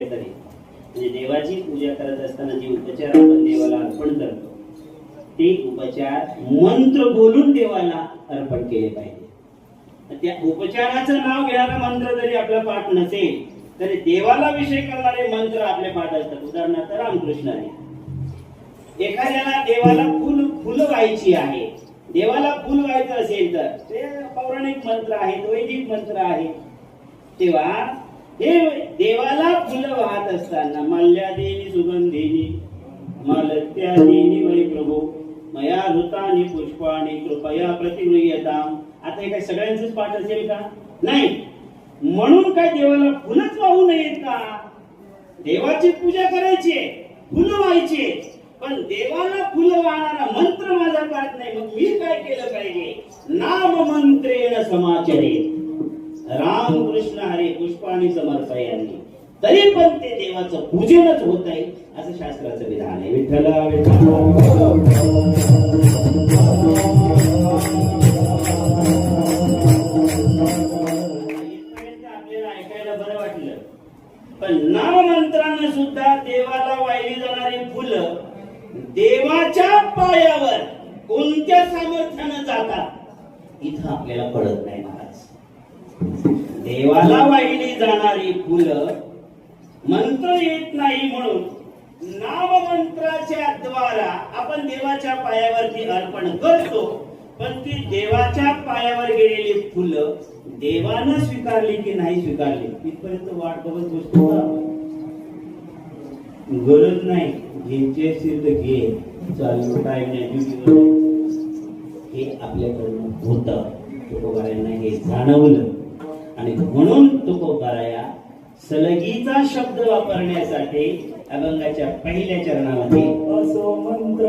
म्हणजे देवाची पूजा करत असताना जे उपचार आपण देवाला अर्पण करतो ते उपचार मंत्र बोलून देवाला अर्पण केले पाहिजे. त्या उपचाराचं नाव घेणारा मंत्र जरी आपला पाठ नसेल तरी देवाला विषय करणारे मंत्र आपले पाठ असतात. उदाहरणार्थ रामकृष्ण आहे. एखाद्याला देवाला फुल फुलं व्हायची आहे. देवाला फुल व्हायचं असेल तर ते पौराणिक मंत्र आहे वैदिक मंत्र आहे. तेव्हा हे देवाला फुलं वाहत असताना मल्ल्या देवी सुगंधिनी मलत्या देवी वै प्रभू मया ऋतानी पुष्पाणी कृपया प्रतिगृह्यताम. आता हे काय सगळ्यांचंच पाठ असेल का? नाही. म्हणून काय देवाला फुलंच वाहू नयेत का? देवाची पूजा करायची आहे फुलं व्हायची पण देवाला फुलं वाहणारा मंत्र माझा पाहत नाही. मग मी काय केलं पाहिजे? नाम मंत्रेण समाचरे राम कृष्ण पुष्प आणि समर्थ यांनी तरी पण ते देवाचं पूजनच होत आहे असं शास्त्राचं विधान आहे. विठ्ठला विठ्ठला. आपल्याला ऐकायला बरं वाटलं. पण नाममंत्रानं सुद्धा देवाला वाहिली जाणारी फुलं देवाच्या पायावर कोणत्या सामर्थ्यानं जातात इथं आपल्याला कळत नाही महाराज. देवाला वाहिली जाणारी फुलं मंत्र येत नाही म्हणून नाममंत्राच्या द्वारा आपण देवाच्या पायावरती अर्पण करतो. पण ती देवाच्या पायावर गेलेली फुलं देवानं स्वीकारली की नाही स्वीकारली? तिथपर्यंत वाट बघत बसतो गरज नाही. घ्यायचे असेल तर घे. चालू काय हे आपल्याकडनं होत. तुकोबारायांना हे जाणवलं. आणि म्हणून तुकोबाराया सलगीचा शब्द वापरण्यासाठी अभंगाच्या पहिल्या चरणामध्ये असो मंत्र